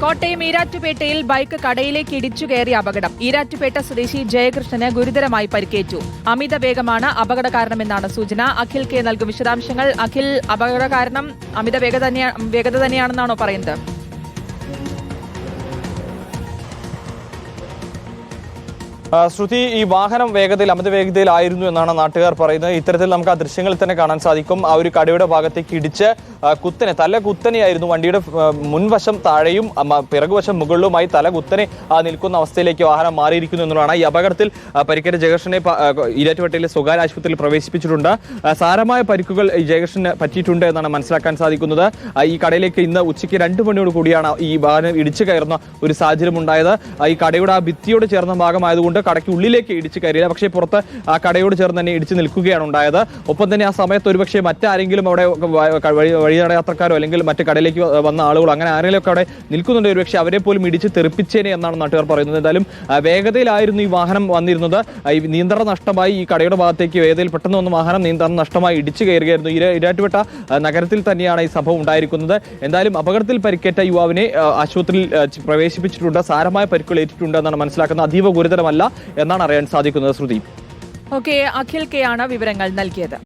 Kottayam ഈരാറ്റുപേട്ടയിൽ bike കടയിലേക്ക് ഇടിച്ചു കയറിയ അപകടം. ഈരാറ്റുപേട്ട സ്വദേശി ജയകൃഷ്ണന് ഗുരുതരമായി പരിക്കേറ്റു. അമിത വേഗമാണ് അപകട കാരണമെന്നാണ് സൂചന. അഖിൽ കെ നൽകും വിശദാംശങ്ങൾ. അഖിൽ അപകട കാരണം അമിത വേഗത വേഗത തന്നെയാണെന്നാണോ പറയുന്നത്? ശ്രുതി ഈ വാഹനം വേഗതയിൽ അമിത വേഗതയിലായിരുന്നു എന്നാണ് നാട്ടുകാർ പറയുന്നത്. ഇത്തരത്തിൽ നമുക്ക് ആ ദൃശ്യങ്ങളിൽ തന്നെ കാണാൻ സാധിക്കും. ആ ഒരു കടയുടെ ഭാഗത്തേക്ക് ഇടിച്ച് കുത്തനെ തല കുത്തനെയായിരുന്നു വണ്ടിയുടെ മുൻവശം താഴെയും പിറകുവശം മുകളിലുമായി തല കുത്തനെ നിൽക്കുന്ന അവസ്ഥയിലേക്ക് വാഹനം മാറിയിരിക്കുന്നു എന്നുള്ളതാണ്. ഈ അപകടത്തിൽ പരിക്കേറ്റ ജയകൃഷ്ണനെ ഇരാറ്റുവട്ടയിലെ സ്വകാര്യ ആശുപത്രിയിൽ പ്രവേശിപ്പിച്ചിട്ടുണ്ട്. സാരമായ പരിക്കുകൾ ജയകൃഷ്ണന് പറ്റിയിട്ടുണ്ട് എന്നാണ് മനസ്സിലാക്കാൻ സാധിക്കുന്നത്. ഈ കടയിലേക്ക് ഇന്ന് ഉച്ചയ്ക്ക് രണ്ട് മണിയോട് കൂടിയാണ് ഈ വാഹനം ഇടിച്ചു കയറുന്ന ഒരു സാഹചര്യം ഉണ്ടായത്. ഈ കടയുടെ ആ ഭിത്തിയോട് ചേർന്ന ഭാഗമായതുകൊണ്ട് കടയ്ക്ക് ഉള്ളിലേക്ക് ഇടിച്ച് കയറിയില്ല. പക്ഷേ പുറത്ത് കടയോട് ചേർന്ന് തന്നെ ഇടിച്ച് നിൽക്കുകയാണ് ഉണ്ടായത്. ഒപ്പം തന്നെ ആ സമയത്ത് ഒരുപക്ഷെ മറ്റാരെങ്കിലും അവിടെ വഴി വഴിയാത്രക്കാരോ അല്ലെങ്കിൽ മറ്റ് കടയിലേക്ക് വന്ന ആളുകളോ അങ്ങനെ ആരെങ്കിലും ഒക്കെ അവിടെ നിൽക്കുന്നുണ്ട്. ഒരുപക്ഷെ അവരെ പോലും ഇടിച്ച് തെറിപ്പിച്ചേനെ എന്നാണ് നാട്ടുകാർ പറയുന്നത്. എന്തായാലും വേഗതയിലായിരുന്നു ഈ വാഹനം വന്നിരുന്നത്. ഈ നിയന്ത്രണം നഷ്ടമായി ഈ കടയുടെ ഭാഗത്തേക്ക് വേഗതയിൽ പെട്ടെന്ന് വന്ന വാഹനം നിയന്ത്രണം നഷ്ടമായി ഇടിച്ചു കയറുകയായിരുന്നു. ഇര ഇരാറ്റുപേട്ട നഗരത്തിൽ തന്നെയാണ് ഈ സംഭവം ഉണ്ടായിരിക്കുന്നത്. എന്തായാലും അപകടത്തിൽ പരിക്കേറ്റ യുവാവിനെ ആശുപത്രിയിൽ പ്രവേശിപ്പിച്ചിട്ടുണ്ട്. സാരമായ പരിക്കുകൾ ഏറ്റിട്ടുണ്ട് എന്നാണ് മനസ്സിലാക്കുന്നത്. അതീവ ഗുരുതരമല്ല. എന്നാണ് അറിയാൻ സാധിക്കുന്നത് ശ്രുതി. ഓക്കെ അഖിൽ കെ ആണ് വിവരങ്ങൾ നൽകിയത്.